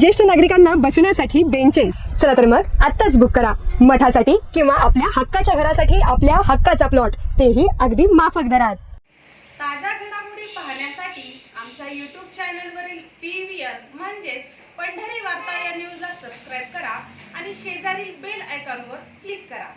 ज्येष्ठ नागरिकांना बसण्यासाठी बेंचेस चला तर मग आत्ताच बुक करा. मठासाठी किंवा आपल्या हक्काच्या घरासाठी आपल्या हक्काचा प्लॉट तेही अगदी माफक दरात. ताज्या घडामोडी पाहण्यासाठी आमच्या यूट्यूब चॅनलवरील पी व्ही आर म्हणजेच पंढरी वार्ता या न्यूजला सबस्क्राईब करा आणि शेजारील बेल आयकॉनवर क्लिक करा.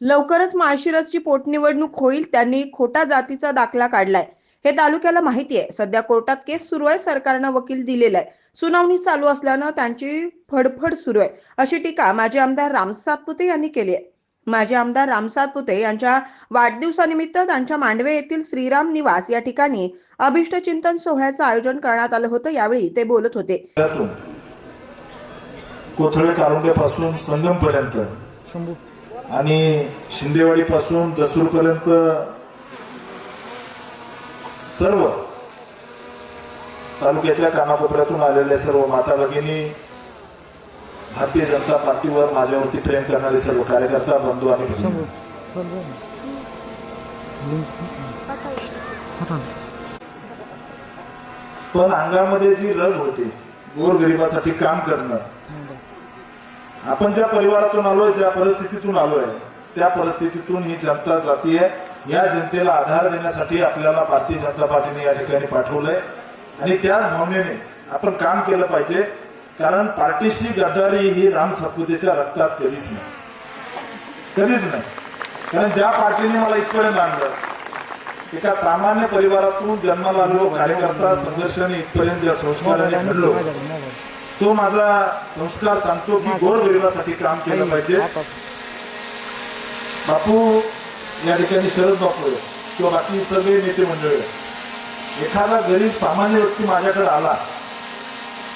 लवकरच माळशिरसची पोटनिवडणूक होईल त्यांनी खोटा जातीचा दाखला काढलाय. हे तालुक्याला माहिती आहे. सध्या कोर्टात केस सुरू आहे. सरकारनं वकील दिलेला आहे. सुनावणी चालू असल्यानं त्यांची फडफड सुरू आहे. अशी टीका माजी आमदार राम सातपुते यांनी केली आहे. माजी आमदार राम सातपुते यांच्या वाढदिवसानिमित्त त्यांच्या मांडवे येथील श्रीराम निवास या ठिकाणी अभिष्ट चिंतन सोहळ्याचं आयोजन करण्यात आलं होतं. यावेळी ते बोलत होते. कोथळे कारुंड्यापासून संगमपर्यंत आणि शिंदेवाडीपासून दसूरपर्यंत सर्व तालुक्याच्या कानाकोपऱ्यातून आलेल्या सर्व माता भगिनी भारतीय जनता पार्टीवर माझ्यावरती प्रेम करणारे सर्व कार्यकर्ता बंधू आणि पण अंगामध्ये जी लग होती गोरगरिबासाठी काम करणं आपण ज्या परिवारातून आलोय ज्या परिस्थितीतून आलोय त्या परिस्थितीतून ही जनता जातीय या जनतेला आधार देण्यासाठी आपल्याला भारतीय जनता पार्टीने या ठिकाणी पाठवलंय. आणि त्याच भावनेने आपण काम केलं पाहिजे कारण पार्टीशी गद्दारी ही राम सातपुतेच्या रक्तात कधीच नाही. कधीच नाही. कारण ज्या पार्टीने मला इथपर्यंत आणलं एका सामान्य परिवारातून जन्माला आलो कार्यकर्ता संघर्षाने इथपर्यंत ज्या संस्काराने घडलो तो माझा संस्कार सांगतो की गोरगरिबासाठी काम केलं पाहिजे. बापू या ठिकाणी शरद बापू आहे किंवा बाकी सगळे नेते मंडळी एखादा गरीब सामान्य व्यक्ती माझ्याकडे आला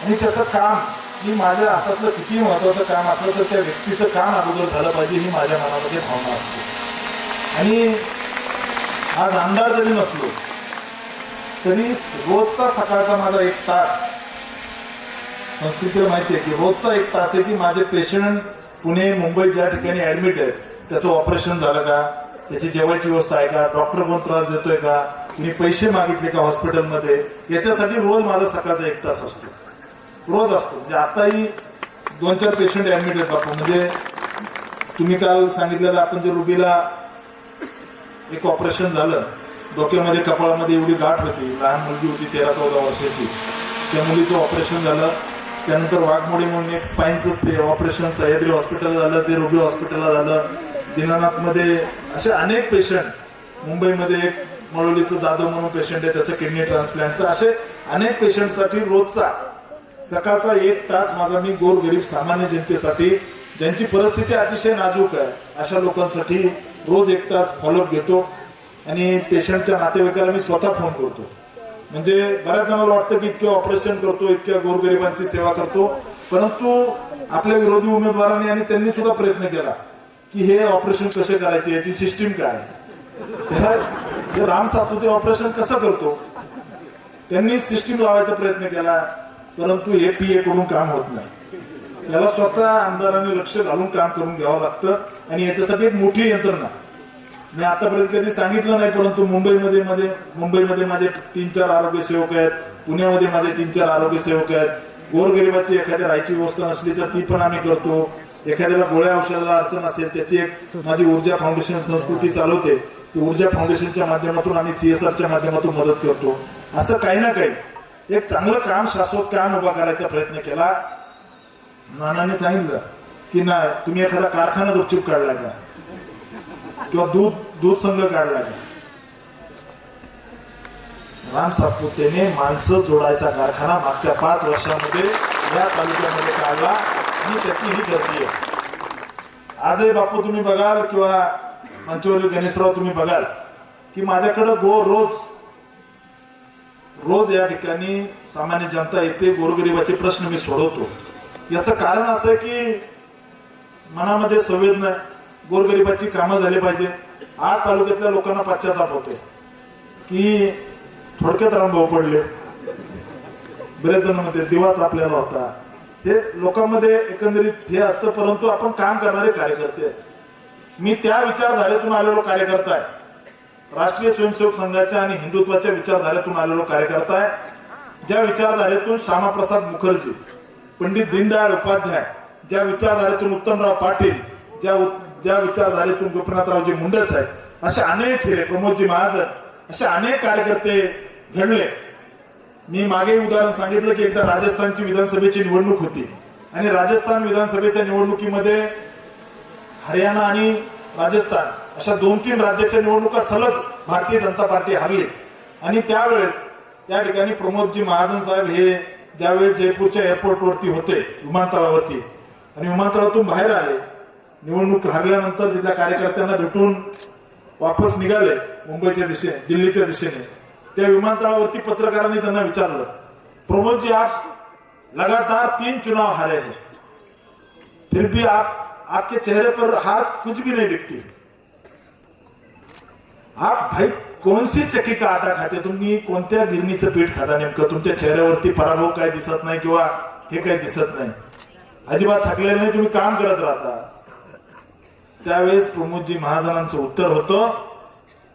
आणि त्याचं काम ही माझ्या हातातलं किती महत्वाचं काम असलं तर त्या व्यक्तीचं काम अगोदर झालं पाहिजे ही माझ्या मनामध्ये भावना असते. आणि आज आमदार जरी नसलो तरी रोजचा सकाळचा माझा एक तास संस्कृतीला माहिती आहे की रोजचा एक तास आहे की माझे पेशंट पुणे मुंबईत ज्या ठिकाणी ऍडमिट आहेत त्याचं ऑपरेशन झालं का? त्याची जेवायची व्यवस्था आहे का? डॉक्टर कोण त्रास देतोय का? मी पैसे मागितले का हॉस्पिटलमध्ये? याच्यासाठी रोज माझा सकाळचा एक तास असतो. रोज असतो. म्हणजे आताही दोन चार पेशंट ऍडमिट आहेत बापू. म्हणजे तुम्ही काल सांगितलेलं आपण जे रुबीला एक ऑपरेशन झालं डोक्यामध्ये कपाळामध्ये एवढी गाठ होती लहान मुलगी होती तेरा चौदा वर्षाची. त्या मुलीचं ऑपरेशन झालं. त्यानंतर वाघमोडी म्हणून एक स्पाईनचं ऑपरेशन सह्याद्री हॉस्पिटल झालं ते रुबी हॉस्पिटलला झालं. दिनानाथमध्ये असे अनेक पेशंट मुंबईमध्ये एक मळोलीचं जाधव म्हणून पेशंट आहे त्याचं किडनी ट्रान्सप्लांटचं असे अनेक पेशंटसाठी रोजचा सकाळचा एक तास माझा मी गोरगरीब सामान्य जनतेसाठी ज्यांची परिस्थिती अतिशय नाजूक आहे अशा लोकांसाठी रोज एक तास फॉलोअप घेतो आणि पेशंटच्या नातेवाईकाला मी स्वतः फोन करतो. म्हणजे बऱ्याच जणांना वाटतं की इतके ऑपरेशन करतो इतक्या गोरगरिबांची सेवा करतो परंतु आपल्या विरोधी उमेदवारांनी आणि त्यांनी सुद्धा प्रयत्न केला. की हे ऑपरेशन कसे करायचे याची सिस्टीम काय? तर हे राम सातपुते ऑपरेशन कसं करतो? त्यांनी सिस्टीम लावायचा प्रयत्न केला परंतु हे पी ए कडून काम होत नाही. याला स्वतः आमदारांनी लक्ष घालून काम करून घ्यावं लागतं आणि याच्यासाठी एक मोठी यंत्रणा. मी आतापर्यंत कधी सांगितलं नाही परंतु मुंबईमध्ये मध्ये मुंबईमध्ये माझे तीन चार आरोग्य सेवक आहेत पुण्यामध्ये माझे तीन चार आरोग्य सेवक आहेत. गोरगरिबाची एखाद्या राहायची व्यवस्था नसली तर ती पण आम्ही करतो. एखाद्याला गोळ्या औषधाला अडचण असेल त्याची एक माझी ऊर्जा फाउंडेशन संस्कृती चालवते. ती ऊर्जा फाउंडेशनच्या माध्यमातून आणि सीएसआरच्या माध्यमातून मदत करतो. असं काही ना काही एक चांगलं काम शाश्वत काम उभा करायचा प्रयत्न केला. नानाने सांगितलं की ना तुम्ही एखादा कारखाना गुपचूप काढला का? किंवा दूध दूध संघ काढला का? राम सातपुतेने माणसं जोडायचा कारखाना मागच्या पाच वर्षामध्ये या तालुक्यामध्ये काढला. त्याची ही गर्दी आहे. आजही बापू तुम्ही बघाल किंवा मंचवली गणेशराव तुम्ही बघाल की माझ्याकडं गो रोज रोज या ठिकाणी सामान्य जनता येते गोरगरिबाचे प्रश्न मी सोडवतो. याचं कारण असं आहे की मनामध्ये संवेदना आहे. गोरगरिबाची कामं झाली पाहिजे. आज तालुक्यातल्या लोकांना पश्चाताप होतोय. की थोडक्यात रामभाऊ पडले. बरेच जण म्हणते दिवाच आपल्याला होता. हे लोकांमध्ये एकंदरीत हे असतं परंतु आपण काम करणारे कार्यकर्ते मी त्या विचारधारेतून आलेलो कार्यकर्ता आहे. राष्ट्रीय स्वयंसेवक संघाच्या आणि हिंदुत्वाच्या विचारधारेतून आलेलो कार्यकर्ता आहे. ज्या विचारधारेतून श्यामाप्रसाद मुखर्जी पंडित दीनदयाळ उपाध्याय ज्या विचारधारेतून उत्तमराव पाटील ज्या ज्या विचारधारेतून गोपीनाथरावजी मुंडे साहेब असे अनेक हिरे प्रमोदजी महाजन असे अनेक कार्यकर्ते घडले. मी मागे उदाहरण सांगितलं की एकदा राजस्थानची विधानसभेची निवडणूक होती. आणि राजस्थान विधानसभेच्या निवडणुकीमध्ये हरियाणा आणि राजस्थान अशा दोन तीन राज्याच्या निवडणुका सलग भारतीय जनता पार्टी हरली. आणि त्यावेळेस त्या ठिकाणी प्रमोदजी महाजन साहेब हे ज्यावेळेस जयपूरच्या एअरपोर्टवरती होते विमानतळावरती. आणि विमानतळातून बाहेर आले. निवडणूक हरल्यानंतर तिथल्या कार्यकर्त्यांना भेटून वापस निघाले मुंबईच्या दिशेने दिल्लीच्या दिशेने. त्या विमानतळावरती पत्रकारांनी त्यांना विचारलं प्रमोद जी आप लगातार तीन चुनाव हारे हैं. फिर भी आप आपके चेहरे पर हाथ कुछ भी नहीं दिखती. आप भाई कौन सी चक्की का आटा खाते? तुम्ही कोणत्या गिरणीचं पीठ खाता नेमकं? तुमच्या चेहऱ्यावरती पराभव काय दिसत नाही किंवा हे काही दिसत नाही? अजिबात थकलेलं नाही तुम्ही काम करत राहता. त्यावेळेस प्रमोदजी महाजनांचं उत्तर होतं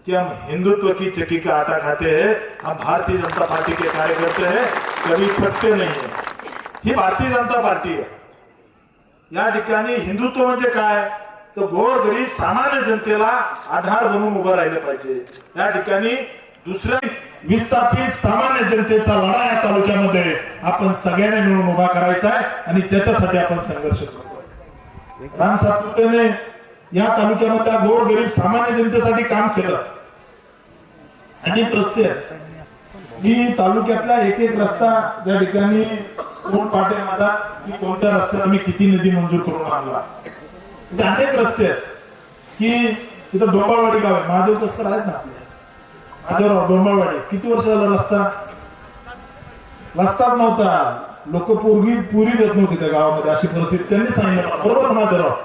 कि हम हिंदुत्व की चक्की का आटा खाते हैं हम भारतीय जनता पार्टी के कार्यकर्ता हैं कभी थकते नहीं है। ही भारतीय जनता पार्टी आहे या ठिकाणी हिंदुत्व म्हणजे काय? तर गोर गरीब सामान्य जनतेला आधार बनून उभं राहिलं पाहिजे. या ठिकाणी दुसऱ्या विस्थापित सामान्य जनतेचा लढा या तालुक्यामध्ये आपण सगळ्यांनी मिळून उभा करायचा आहे आणि त्याच्यासाठी आपण संघर्ष करतोय. राम सातपुतेने या तालुक्यामध्ये गोर गरीब सामान्य जनतेसाठी काम केलं. अनेक रस्ते आहेत. मी तालुक्यातला एक एक रस्ता या ठिकाणी कोण पाटे माझा की कोणत्या रस्त्याला मी किती निधी मंजूर करून आणला. अनेक रस्ते आहेत. की तिथं डोंबाळवाडी गाव आहे. महादेव तस्कर आहेत ना आपले? महादेवराव डोंबाळवाडी. किती वर्ष झाला रस्ता? रस्ताच नव्हता. लोक पोरगी पुरी देत नव्हती त्या गावामध्ये. अशी परिस्थिती त्यांनी सांगितलं. बरोबर ना महादेवराव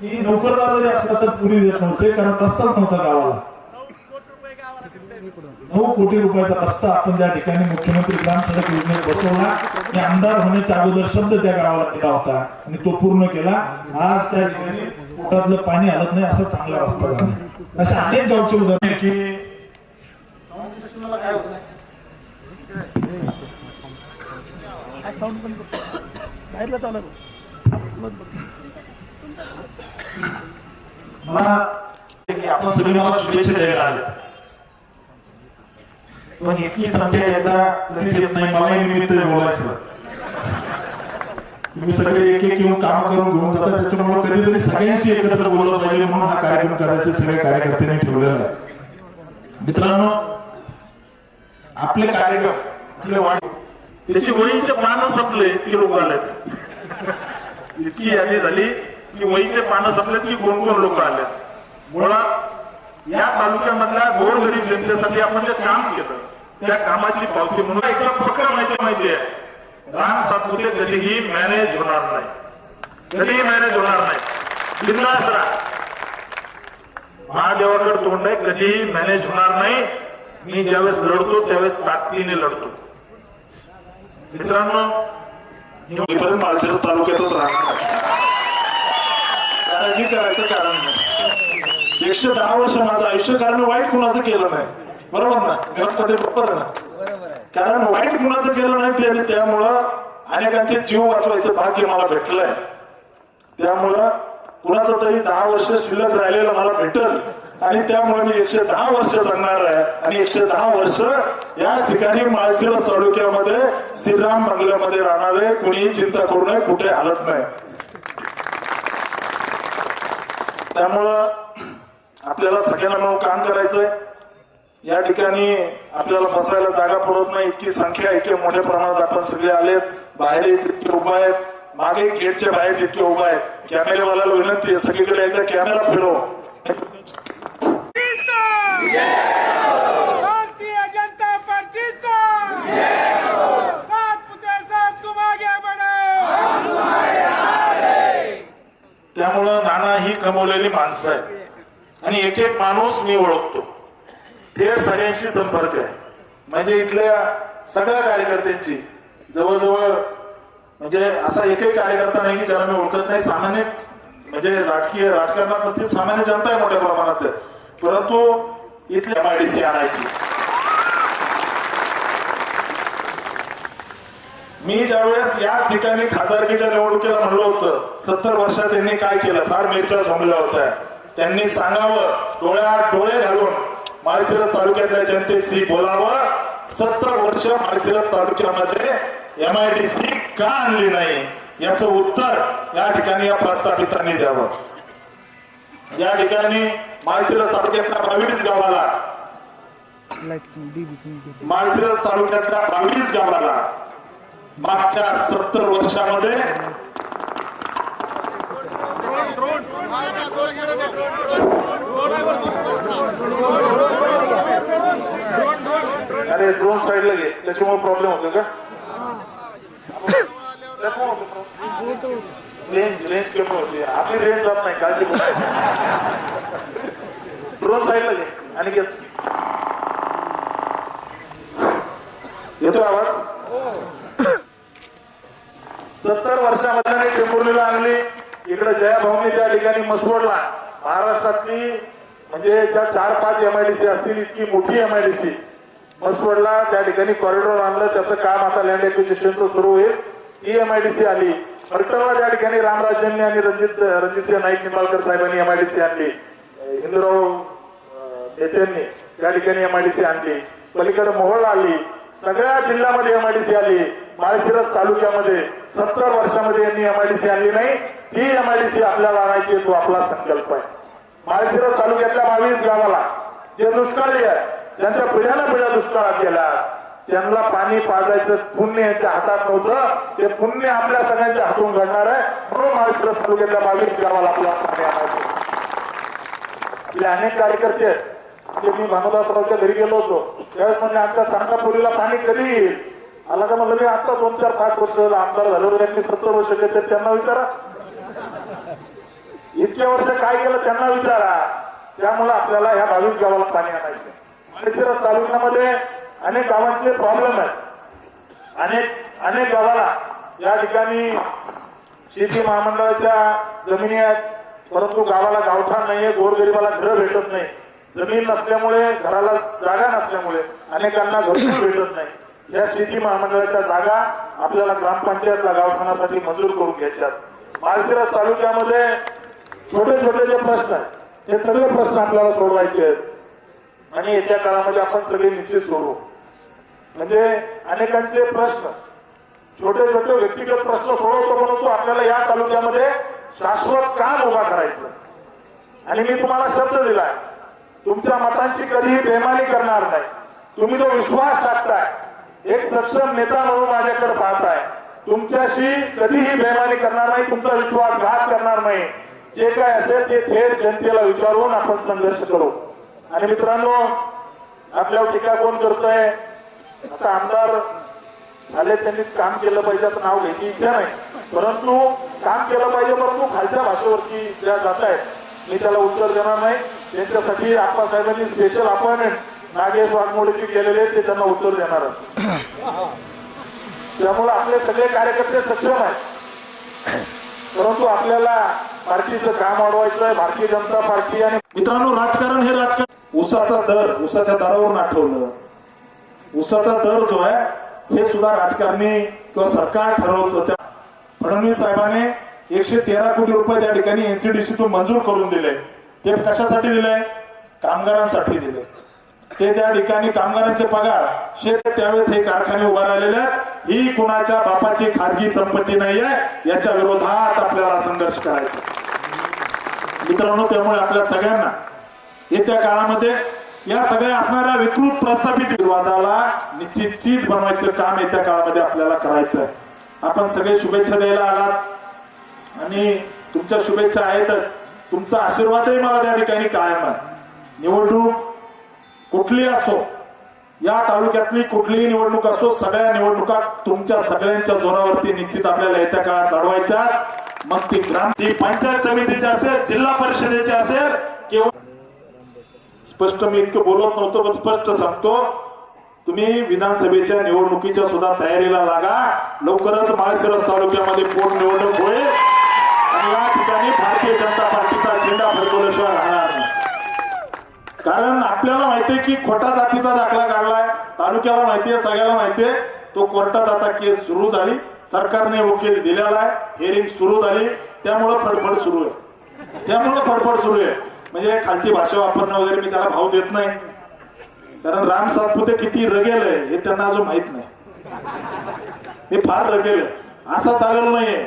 की नोकरदार जरी असला तर पुरी देत नव्हते. कारण रस्ताच नव्हता गावाला. नऊ कोटी रुपयाचा रस्ता आपण त्या ठिकाणी मुख्यमंत्री ग्राम सडक योजनेत बसवला आणि आमदार होण्याच्या अगोदर शब्द त्या गावाला दिला होता. आणि तो पूर्ण केला. आज त्या ठिकाणी पोटातलं पाणी हलत नाही असा चांगला रस्ता झाला. अशा अनेक गावचे उदाहरण आहे की मला की आपण सगळे मला शुभेच्छा द्यायला आले पण इतकी संख्या एकदा लगेच येत नाही. मलाही निमित्त बोलायचं. तुम्ही सगळे एक एक येऊन काम करून घेऊन जाता. त्याच्यामुळे कधीतरी सगळ्यांशी एकत्र बोललं पाहिजे म्हणून हा कार्यक्रम करायचे सगळ्या कार्यकर्त्यांनी ठेवलेला आहे. मित्रांनो आपले कार्यक्रम आपले वाढ त्याची वहीचे पानं संपले ती लोक आलेत. इतकी यादी झाली. की वहीचे पानं संपलेत की कोण कोण लोक आले मुळात या तालुक्यामधल्या गोरगरीब जनतेसाठी आपण जे काम केलं त्या कामाची पावती म्हणून एकदम पक्का माहिती माहिती आहे. राम सातपुते कधीही मॅनेज होणार नाही. कधीही मॅनेज होणार नाही. बिंदास महादेवाकडे तोंड आहे कधीही मॅनेज होणार नाही. मी ज्यावेळेस लढतो त्यावेळेस ताकदीने लढतो. मित्रांनो मी माळशिरस तालुक्यातच राहणार करायचं कारण नाही. एकशे दहा वर्ष माझं आयुष्य कारण वाईट कुणाचं केलं नाही. बरोबर ना? बरोबर ना? कारण वाईट कुणाचं केलं नाही त्यामुळं अनेकांचे जीव वाचवायचं भाग्य मला भेटलंय. त्यामुळं कुणाचं तरी दहा वर्ष शिल्लक राहिलेलं मला भेटल. आणि त्यामुळे मी एकशे दहा वर्ष जगणार आहे. आणि एकशे दहा वर्ष या ठिकाणी माळशिरस तालुक्यामध्ये श्रीराम बंगल्यामध्ये राहणारे कुणीही चिंता करू नये कुठे हलत नाही. त्यामुळं आपल्याला सगळ्यांना मिळून काम करायचंय. या ठिकाणी आपल्याला बसायला जागा पडत नाही इतकी संख्या इतके मोठ्या प्रमाणात आपण सगळे आलेत. बाहेर इतके उभा आहेत. मागे गेटच्या बाहेर इतके उभा आहेत. कॅमेरेवाल्याला विनंती आहे सगळीकडे एकदा कॅमेरा फिरव. त्यामुळं नाना ही कमवलेली माणसं आहे आणि एक एक माणूस मी ओळखतो. थेट सगळ्यांशी संपर्क आहे. म्हणजे इथल्या सगळ्या कार्यकर्त्यांची जवळजवळ म्हणजे असा एकही कार्यकर्ता नाही की ज्याला मी ओळखत नाही सामान्य म्हणजे राजकीय राजकारणात नसतील सामान्य जनता आहे मोठ्या प्रमाणात. परंतु इथल्या एमआयडीसी आणायची. मी ज्यावेळेस याच ठिकाणी खासदारकीच्या निवडणुकीला म्हणलं होतं सत्तर वर्षात त्यांनी काय केलं? फार मिरच्या झोंबल्या होत्या त्यांनी सांगावं डोळ्यात डोळे घालून माळशिरस तालुक्यातल्या जनतेशी बोलावं. सत्तर वर्ष माळशिरस तालुक्यामध्ये एमआयडीसी का आणली नाही? याचं उत्तर या ठिकाणी या प्रस्थापितांनी द्यावं. या ठिकाणी माळशिरस तालुक्यातल्या बावीस गावाला माळशिरस तालुक्यातल्या बावीस गावाला मागच्या सत्तर वर्षामध्ये अरे ड्रोन साईडला घे. त्याच्यामुळे प्रॉब्लेम होतो का? लेन्स लेन्स कमी होती. आपली रेंज जात नाही काळजी ड्रोन साईडला घे. आणि घेतो. येतो आवाज? सत्तर वर्षामध्ये टेंभुर्णीला आणली इकडे जयाभाऊने त्या ठिकाणी मसवडला. महाराष्ट्रातली म्हणजे ज्या चार पाच एमआयडीसी असतील इतकी मोठी एमआयडीसी मसवडला त्या ठिकाणी कॉरिडॉर आणलं. त्याचं काम आता लँड एक्विजिशनचं सुरू होईल. ही एमआयडीसी आली. फलटणला त्या ठिकाणी रामराज्यांनी आणि रणजित रणजितसिंह नाईक निंबाळकर साहेबांनी एमआयडीसी आणली. हिंदूराव नेत्यांनी त्या ठिकाणी एमआयडीसी आणली. पलीकडे मोहोळ आली. सगळ्या जिल्ह्यामध्ये एमआयडीसी आली. माळशिरस तालुक्यामध्ये सत्तर वर्षामध्ये यांनी एमआयडीसी आणली नाही. ही एमआयडीसी आपल्याला आणायची तो आपला संकल्प आहे. माळशिरस तालुक्यातल्या बावीस गावाला जे दुष्काळी आहे त्यांच्या पिढ्याला पिढ्या दुष्काळात गेला त्यांना पाणी पाजायचं पुण्य यांच्या हातात नव्हतं. ते पुण्य आपल्या सगळ्यांच्या हातून घडणार आहे. म्हणून माळशिरस तालुक्यातल्या बावीस गावाला आपल्याला पाणी आणायचं. आपले अनेक कार्यकर्ते आहेत. जे मी भानुदासरावच्या घरी गेलो होतो. त्यावेळेस म्हणजे आमच्या चांगलापुरीला पाणी कधी येईल? आला का म्हणलं मी आता दोन चार पाच वर्ष झालं आमदार झालो त्यांनी सत्तर वर्ष घेतले त्यांना विचारा. इतक्या वर्ष काय केलं त्यांना विचारा. त्यामुळे आपल्याला ह्या बावीस गावाला पाणी आणायचं तालुक्यामध्ये अनेक गावांचे प्रॉब्लेम आहेत. अनेक अनेक गावाला या ठिकाणी शेती महामंडळाच्या जमिनी आहेत. परंतु गावाला गावठाण नाहीये गोरगरिबाला घरं भेटत नाही. जमीन नसल्यामुळे घराला जागा नसल्यामुळे अनेकांना घर भेटत नाही. या शेती महामंडळाच्या जागा आपल्याला ग्रामपंचायतला गावठाणासाठी मंजूर करून घ्यायच्यात. माळशिरस तालुक्यामध्ये छोटे छोटे जे प्रश्न आहेत हे सगळे प्रश्न आपल्याला सोडवायचे आहेत. आणि येत्या काळामध्ये आपण सगळे निश्चित सोडवू. म्हणजे अनेकांचे प्रश्न छोटे छोटे व्यक्तिगत प्रश्न सोडवतो परंतु आपल्याला या तालुक्यामध्ये शाश्वत काम उभा करायचं. आणि मी तुम्हाला शब्द दिलाय तुमच्या मतांशी कधीही बेमानी करणार नाही. तुम्ही जो विश्वास टाकताय एक सक्षम नेता म्हणून माझ्याकडे पाहताय तुमच्याशी कधीही बेमानी करणार नाही तुमचा विश्वासघात करणार नाही. जे काय असेल ते थेट जनतेला विचारून आपण संघर्ष करू. आणि मित्रांनो आपल्यावर टीका कोण करतोय? आता आमदार झाले त्यांनी काम केलं पाहिजे आता नाव घ्यायची इच्छा नाही. परंतु काम केलं पाहिजे परंतु खालच्या भाषेवरती ज्या जात आहेत मी त्याला उत्तर देणार नाही. त्यांच्यासाठी आप्पासाहेबांनी स्पेशल अपॉइंटमेंट नागेश वाघमोडेची केलेले आहेत, ते त्यांना उत्तर देणार. त्यामुळे आपले सगळे कार्यकर्ते सक्षम आहेत. परंतु आपल्याला पार्टीचं काम वाढवायचं आहे भारतीय जनता पार्टी आणि मित्रांनो राजकारण हे राजकारण उसाचा दर उसाच्या दरावरून आठवलं. उसाचा दर जो आहे हे सुद्धा राजकारणी किंवा सरकार ठरवतं. त्या फडणवीस साहेबांनी एकशे तेरा कोटी रुपये त्या ठिकाणी एनसीडीसीतून मंजूर करून दिले. ते कशासाठी दिले? कामगारांसाठी दिले. ते त्या ठिकाणी कामगारांचे पगार शेत त्यावेळेस हे कारखाने उभा राहिलेले आहेत. ही कुणाच्या बापाची खाजगी संपत्ती नाही आहे याच्या विरोधात आपल्याला संघर्ष करायचा. मित्रांनो त्यामुळे आपल्या सगळ्यांना येत्या काळामध्ये या सगळ्या असणाऱ्या विकृत प्रस्थापित विवादाला निश्चित चीज बनवायचं काम येत्या काळामध्ये आपल्याला करायचं आहे. आपण सगळे शुभेच्छा द्यायला आलात. आणि तुमच्या शुभेच्छा आहेतच. तुमचा आशीर्वादही मला त्या ठिकाणी कायम आहे. निवडणूक कुठली असो या तालुक्यातली कुठलीही निवडणूक असो सगळ्या निवडणुका तुमच्या सगळ्यांच्या जोरावरती निश्चित आपल्याला येत्या काळात लढवायच्या मग ती ग्राम ती पंचायत समितीची असेल जिल्हा परिषदेची असेल किंवा स्पष्ट मी इतकं बोलत नव्हतो पण स्पष्ट सांगतो. तुम्ही विधानसभेच्या निवडणुकीच्या सुद्धा तयारीला लागा. लवकरच माळशिरस तालुक्यामध्ये पोटनिवडणूक होईल. आणि या ठिकाणी भारतीय जनता पार्टीचा झेंडा फडकवल्याशिवाय राहणार कारण आपल्याला माहितीये की खोटा जातीचा दाखला काढलाय तालुक्याला माहितीये सगळ्याला माहितीये तो कोर्टात आता केस सुरू झाली. सरकारने वकील दिलेला आहे. हिअरिंग सुरू झाली. त्यामुळं फडफड सुरू आहे. त्यामुळं फडफड सुरू आहे. म्हणजे खालची भाषा वापरणं वगैरे मी त्याला भाव देत नाही. कारण राम सातपुते किती रगेल आहे हे त्यांना अजून माहीत नाही. मी फार रगेल आहे. असं चालेल नाहीये.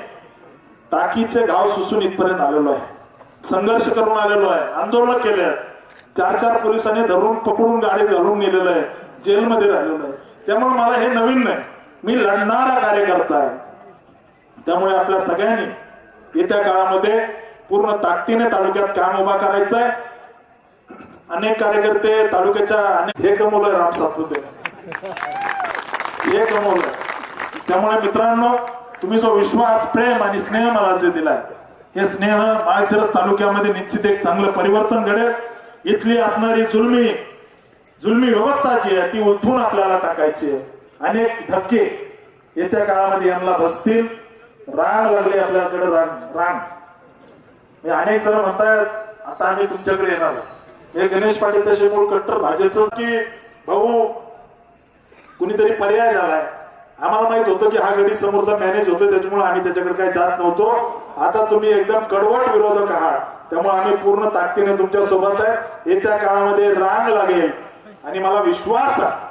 टाकीचे गाव सुसून इथपर्यंत आलेलो आहे. संघर्ष करून आलेलो आहे. आंदोलन केले आहेत चार चार पोलिसांनी धरून पकडून गाडीत घालून नेलेलं आहे. जेलमध्ये राहिलेलं आहे. त्यामुळे मला हे नवीन नाही. मी लढणारा कार्यकर्ता आहे. त्यामुळे आपल्या सगळ्यांनी येत्या काळामध्ये पूर्ण ताकदीने तालुक्यात काम उभा करायचं आहे अनेक कार्यकर्ते तालुक्याच्या अनेक हे कमवलंय राम सातपुते हे कमवलंय त्यामुळे मित्रांनो तुम्ही जो विश्वास प्रेम आणि स्नेह मला जे दिलाय हे स्नेह माळशिरस तालुक्यामध्ये निश्चित एक चांगलं परिवर्तन घडेल. इथली असणारी जुलमी जुलमी व्यवस्था जी आहे ती उलथून आपल्याला टाकायची आहे. अनेक धक्के येत्या काळामध्ये यांना बसतील. रांग लागली आपल्याकडे रांग रांग मी अनेक जण म्हणतायत आता आम्ही तुमच्याकडे येणार हे गणेश पाटील तसे मूळ कट्टर भाजपच की भाऊ कुणीतरी पर्याय झालाय. आम्हाला माहीत होतं की हा गडी समोरचा मॅनेज होतो त्याच्यामुळे आम्ही त्याच्याकडे काही जात नव्हतो. आता तुम्ही एकदम कडवट विरोधक आहात. त्यामुळे आम्ही पूर्ण ताकदीने तुमच्यासोबत आहे. येत्या काळामध्ये रांग लागेल. आणि मला विश्वास आहे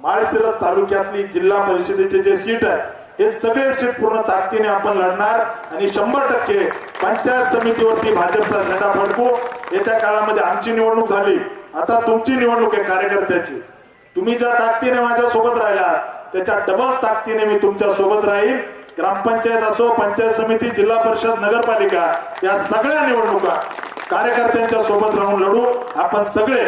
माळशिरस तालुक्यातली जिल्हा परिषदेचे जे सीट आहे हे सगळे सीट पूर्ण ताकदीने आपण लढणार. आणि शंभर टक्के पंचायत समितीवरती भाजपचा झेंडा फडकू. येत्या काळामध्ये आमची निवडणूक झाली. आता तुमची निवडणूक आहे कार्यकर्त्याची. तुम्ही ज्या ताकदीने माझ्या सोबत राहिला त्याच्या डबल ताकदीने मी तुमच्यासोबत राहील ग्रामपंचायत असो पंचायत समिती जिल्हा परिषद नगरपालिका या सगळ्या निवडणुका कार्यकर्त्यांच्या सोबत राहून लढू. आपण सगळे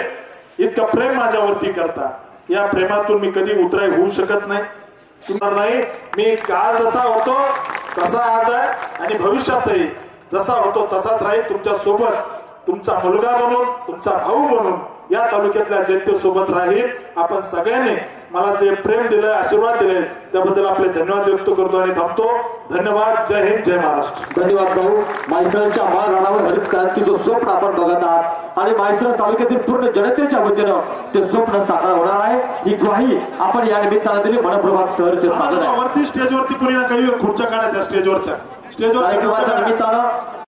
इतकं प्रेम माझ्यावरती करता. या प्रेमातून मी कधी उतराई होऊ शकत नाही. तुम्हाला नाही. मी काल जसा होतो तसा आज आहे आणि भविष्यातही जसा होतो तसाच राहील तुमच्यासोबत. तुमचा मुलगा बनून तुमचा भाऊ बनून या तालुक्यातल्या जनतेसोबत राहील. आपण सगळ्यांनी मला जे प्रेम दिलंय आशीर्वाद दिले त्याबद्दल आपले धन्यवाद व्यक्त करतो आणि थांबतो. धन्यवाद. जय हिंद जय महाराष्ट्र. धन्यवाद भाऊ. माळशिरसच्या महाराणावर हरित क्रांतीचं स्वप्न आपण बघत आहात आणि माळशिरस तालुक्यातील पूर्ण जनतेच्या वतीनं ते स्वप्न साकार होणार आहे. ही ग्वाही आपण या निमित्तानं दिली. मनपूर्वक सहर्ष आहे. वरती स्टेजवरती कोणी ना काही खुर्च्या काढायच्या स्टेजवरच्या स्टेजवर कार्यक्रमाच्या निमित्तानं